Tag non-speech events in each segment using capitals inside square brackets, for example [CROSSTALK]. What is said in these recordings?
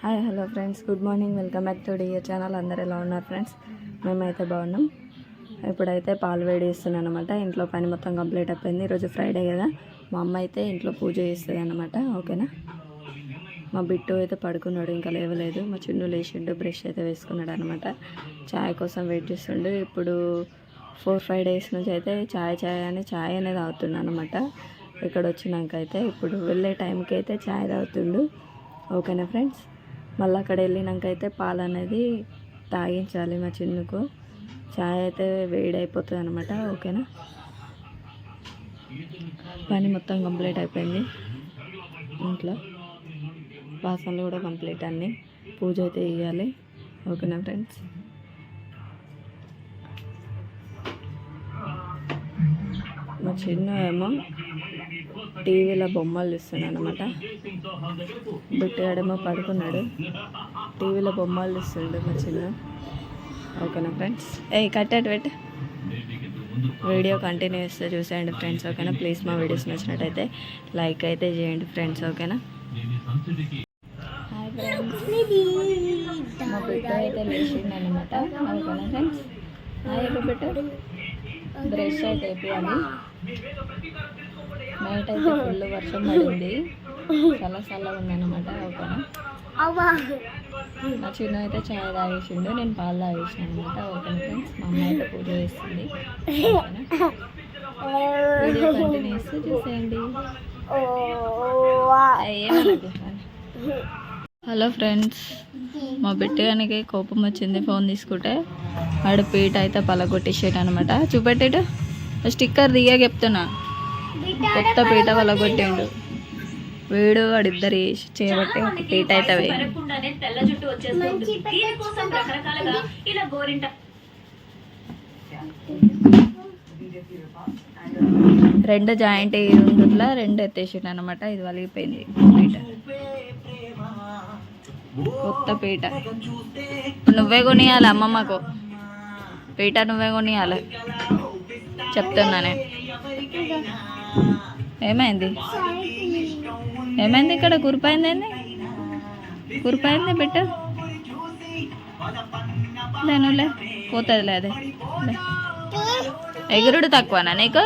Hi hello friends. Good morning. Welcome back to dear channel. అందరు ఎలా ఉన్నారు friends? మేమైతే బాగున్నాం. ఇప్పుడైతే పాలు వేడి చేస్తున్నాను అనమాట ఇంట్లో పని మొత్తం కంప్లీట్ అయిపోయింది. ఈరోజు ఫ్రైడే కదా. మా అమ్మ అయితే ఇంట్లో పూజ చేస్తుంది అనమాట ఓకేనా? మా బిట్టు అయితే పడుకున్నాడు ఇంకా లేవలేదు. మా చిన్ను లేచిండు బ్రష్ అయితే వేసుకున్నాడు అనమాట చాయ్ కోసం వెయిట్ చేస్తుండు. ఇప్పుడు ఫోర్ ఫైవ్ డేస్ నుంచి అయితే చాయ్ చాయ్ అని చాయ్ అనేది తాగుతున్నాను అనమాట ఇక్కడ వచ్చినాక అయితే ఇప్పుడు వెళ్ళే టైంకి అయితే చాయ్ తాగుతుండు. ఓకేనా ఫ్రెండ్స్? మళ్ళీ అక్కడ వెళ్ళినాక అయితే పాలు అనేది తాగించాలి మా చిన్నుకు. చాయ్ అయితే వేడి అయిపోతుంది అనమాట ఓకేనా? పని మొత్తం కంప్లీట్ అయిపోయింది. ఇంట్లో వాసనలు కూడా కంప్లీట్ అన్నీ. పూజ అయితే చేయాలి ఓకేనా ఫ్రెండ్స్? మా చిన్న ఏమో టీవీలో బొమ్మలు చూస్తున్నాడు అనమాట బిట్టుగాడేమో పడుకున్నాడు. టీవీలో బొమ్మలు చూస్తుండు మా చిన్న. ఓకేనా ఫ్రెండ్స్? ఏ కట్టాడు పెట్టు. వీడియో కంటిన్యూ చేస్తే చూసేయండి ఫ్రెండ్స్ ఓకేనా? ప్లీజ్ మా వీడియోస్ నచ్చినట్టయితే లైక్ అయితే చేయండి ఫ్రెండ్స్ ఓకేనా? మా బిడ్డ అయితే లేచింది అనమాట ఓకేనా ఫ్రెండ్స్? బిడ్డ బ్రష్ అయితే వేయాలి నైట్ అయితే ఫుల్ వర్షం పడింది. చాలా చల్లగా ఉందన్నమాట ఓకేనా మా చిన్న అయితే చాయ్ తాగేసిండు నేను పాలు తాగేసాను అనమాట ఓకేనా ఫ్రెండ్స్ మా అమ్మ అయితే పూజ చేస్తుంది ఓకేనా వీడియో కంటిన్యూ చేస్తే చూసేయండి. హలో ఫ్రెండ్స్ మా బిడ్డగానికి కోపం వచ్చింది ఫోన్ తీసుకుంటే. వాడు పీట అయితే పలగొట్టేసాడు అనమాట చూపెట్టాడు. స్టిక్కర్ దిగా చెప్తున్నా. కొత్త పీట పలగొట్టిండు వీడు వాడిద్దరు చేయబట్టి ఒక పీట అయితే రెండు జాయింట్ ఉందిలా రెండు ఎత్తేసిండు అనమాట ఇది వలిగిపోయింది పీట. కొత్త పీట. నువ్వే కొనియాలి అమ్మమ్మకు? పీట నువ్వే కొనియాలి? చెప్తున్నానే. ఏమైంది? ఏమైంది ఇక్కడ? కురిపోయింది ఏంది కురిపోయింది బిడ్డ? లేనులే పోతుందిలే అదే. ఎగురుడు తక్కువనా నీకు?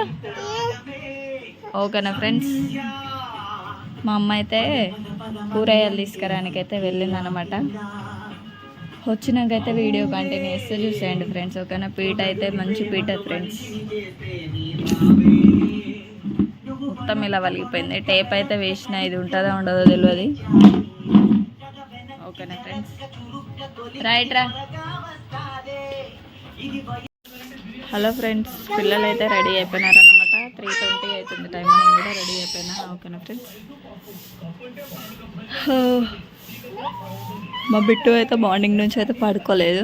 ఓకేనా ఫ్రెండ్స్. మా అమ్మ అయితే కూరగాయలు తీసుకురానికైతే అయితే వెళ్ళిందనమాట వచ్చినాకైతే వీడియో కంటిన్యూ చేస్తే చూసేయండి ఫ్రెండ్స్. ఓకేనా పీట అయితే మంచి పీట ఫ్రెండ్స్. మొత్తం ఇలా వలిగిపోయింది. టేప్ అయితే వేసిన ఇది ఉంటుందో ఉండదో తెలియదు ఓకేనా ఫ్రెండ్స్? రైట్ రా. హలో ఫ్రెండ్స్ పిల్లలు అయితే రెడీ అయిపోయినారనమాట త్రీ ట్వంటీ అవుతుంది టైం నేను కూడా రెడీ అయిపోయినా. ఓకేనా ఫ్రెండ్స్? మా బిట్టు అయితే మార్నింగ్ నుంచి అయితే పడుకోలేదు.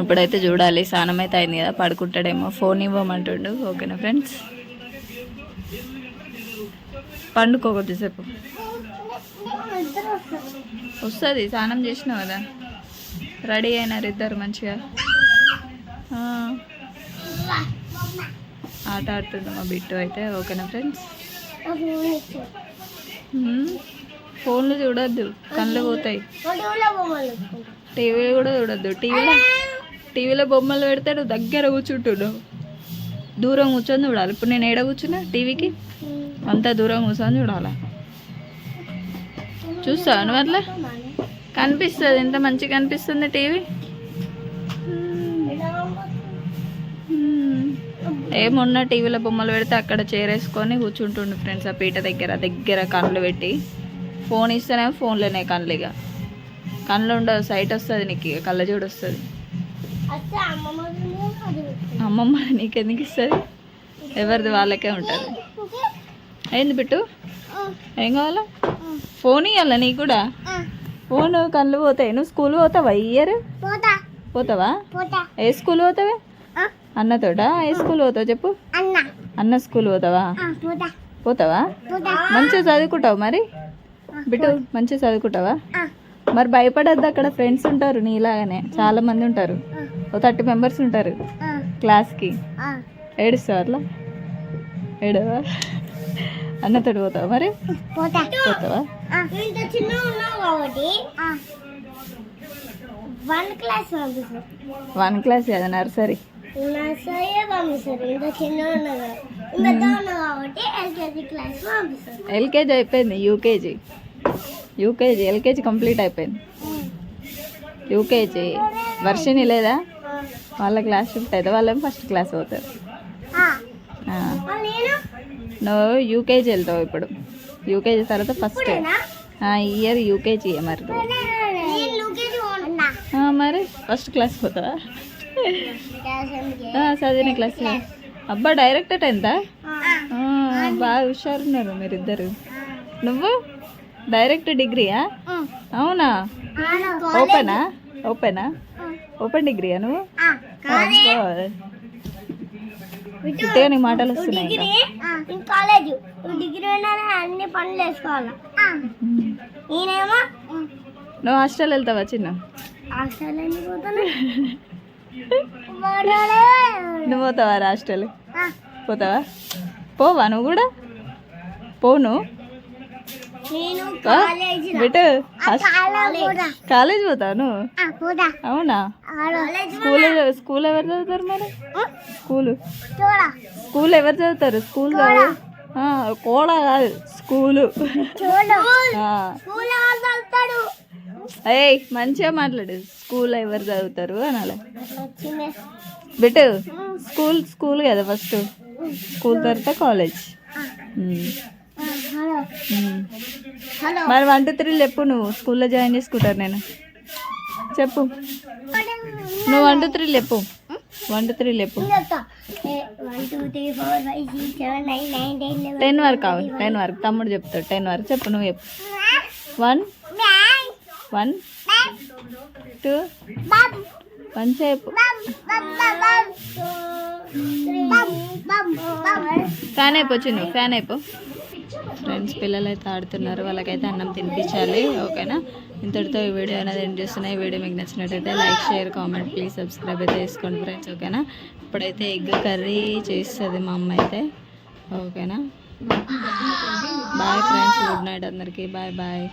ఇప్పుడైతే చూడాలి స్నానం అయితే అయింది కదా పడుకుంటాడేమో. ఫోన్ ఇవ్వమంటుండు. ఓకేనా ఫ్రెండ్స్? పండుకో కొద్దిసేపు వస్తుంది స్నానం చేసినావు కదా. రెడీ అయినారు ఇద్దరు మంచిగా. ఆట ఆడుతుంది మా బిట్టు అయితే. ఓకేనా ఫ్రెండ్స్. ఫోన్లు చూడొద్దు కళ్ళు పోతాయి. టీవీలో కూడా చూడొద్దు. టీవీలో టీవీలో బొమ్మలు పెడతాడు దగ్గర కూర్చుంటుడు. దూరం కూర్చొని చూడాలి. ఇప్పుడు నేను ఏడ కూర్చున్నా? టీవీకి? అంత దూరం కూర్చొని చూడాలా? చూస్తావు నువ్వు అట్లా కనిపిస్తుంది ఎంత మంచిగా కనిపిస్తుంది టీవీ? ఏమున్నా టీవీలో బొమ్మలు పెడితే అక్కడ చేరేసుకొని కూర్చుంటుండు ఫ్రెండ్స్ ఆ పీట దగ్గర దగ్గర కళ్ళు పెట్టి. ఫోన్ ఇస్తేనే ఫోన్లోనే కళ్ళు ఇక. కళ్ళు ఉండదు సైట్ వస్తుంది నీకు ఇక కళ్ళజోడు వస్తుంది. అమ్మమ్మ నీకెందుకు ఇస్తుంది? ఎవరిది వాళ్ళకే ఉంటుంది. ఏంది బిట్టు? ఏం కావాలా? ఫోన్ ఇవ్వాలా నీకు కూడా? ఫోన్ కళ్ళు పోతాయి. నువ్వు స్కూల్ పోతావా ఇయర్? పోతావా? ఏ స్కూల్ పోతావే? అన్నతోట ఏ స్కూల్ పోతావు చెప్పు. అన్న. స్కూల్ పోతావా? పోతావా? మంచిగా చదువుకుంటావు మరి? బిట్టు మంచిగా చదువుకుంటావా? మరి భయపడద్దు అక్కడ ఫ్రెండ్స్ ఉంటారు నీలాగానే. చాలా మంది ఉంటారు. ఓ థర్టీ మెంబర్స్ ఉంటారు క్లాస్కి. ఏడుస్తావు అట్లా ఏడవా? అన్నతోటి పోతావా మరి? పోతావా? వన్ క్లాస్ వన్ క్లాస్ కదా నర్సరీ. ఎల్కేజీ అయిపోయింది యూకేజీ. యూకేజీ ఎల్కేజీ కంప్లీట్ అయిపోయింది. యూకేజీ వర్షిని లేదా? వాళ్ళ క్లాస్ షిఫ్ట్ అయితే వాళ్ళేమో ఫస్ట్ క్లాస్ అవుతారు నువ్వు యూకేజీ వెళ్తావు ఇప్పుడు. యూకేజీ తర్వాత ఫస్ట్ ఇయర్ యూకేజీ మరి మరి ఫస్ట్ క్లాస్ పోతావా? చదివిన క్లాస్ అబ్బా డైరెక్ట్ టెన్తా బాగా హుషారున్నారు మీరిద్దరు. నువ్వు? డైరెక్ట్ డిగ్రీయా? అవునా? ఓపెనా? ఓపెనా? ఓపెన్ డిగ్రీయా నువ్వు? నీ మాటలు వస్తున్నాయి కాలేజ్. డిగ్రీ అన్ని పనులు వేసుకోవాలి నేనేమో? నువ్వు హాస్టల్ వెళ్తావా చిన్న? హాస్టల్ [LAUGHS] నువ్వు పోతావా హాస్టల్? పోతావా? పోవా నువ్వు కూడా? పోను. ఆ? కాలేజ్. నువ్వు? అవునా? స్కూల్ స్కూల్ ఎవరు చదువుతారు మరి? స్కూల్. స్కూల్ ఎవరు చదువుతారు? స్కూల్ కోడ. కాదు. స్కూలు. ఏయ్ మంచిగా మాట్లాడు. స్కూల్ ఎవరు చదువుతారు అనాలి. బిట్టు స్కూల్ స్కూల్ కదా ఫస్ట్. స్కూల్ తర్వాత కాలేజ్. మరి వన్ టూ త్రీ చెప్పు నువ్వు. స్కూల్లో జాయిన్ చేసుకుంటారు నేను. చెప్పు. నువ్వు వన్ టూ త్రీ చెప్పు. వన్ టూ త్రీ చెప్పు టెన్ వరకు కావాలి. టెన్ వరకు. తమ్ముడు చెప్తాడు. టెన్ వరకు చెప్పు నువ్వు చెప్పు. వన్. వన్. టూ. వన్ చెప్పు. ఫ్యాన్ అయిపోవచ్చు నువ్వు ఫ్యాన్ అయిపో. ఫ్రెండ్స్ పిల్లలు అయితే ఆడుతున్నారు. వాళ్ళకైతే అన్నం తినిపించాలి. ఓకేనా? ఇంతటితో ఈ వీడియో అనేది ఎండ్ చేస్తున్నాయి ఈ వీడియో మీకు నచ్చినట్టయితే like share comment please subscribe అయితే చేసుకోండి ఫ్రెండ్స్. ఓకేనా? ఇప్పుడైతే ఎగ్ కర్రీ చేస్తుంది మా అమ్మ అయితే. ఓకేనా? Bye friends. గుడ్ నైట్ అందరికీ. Bye bye.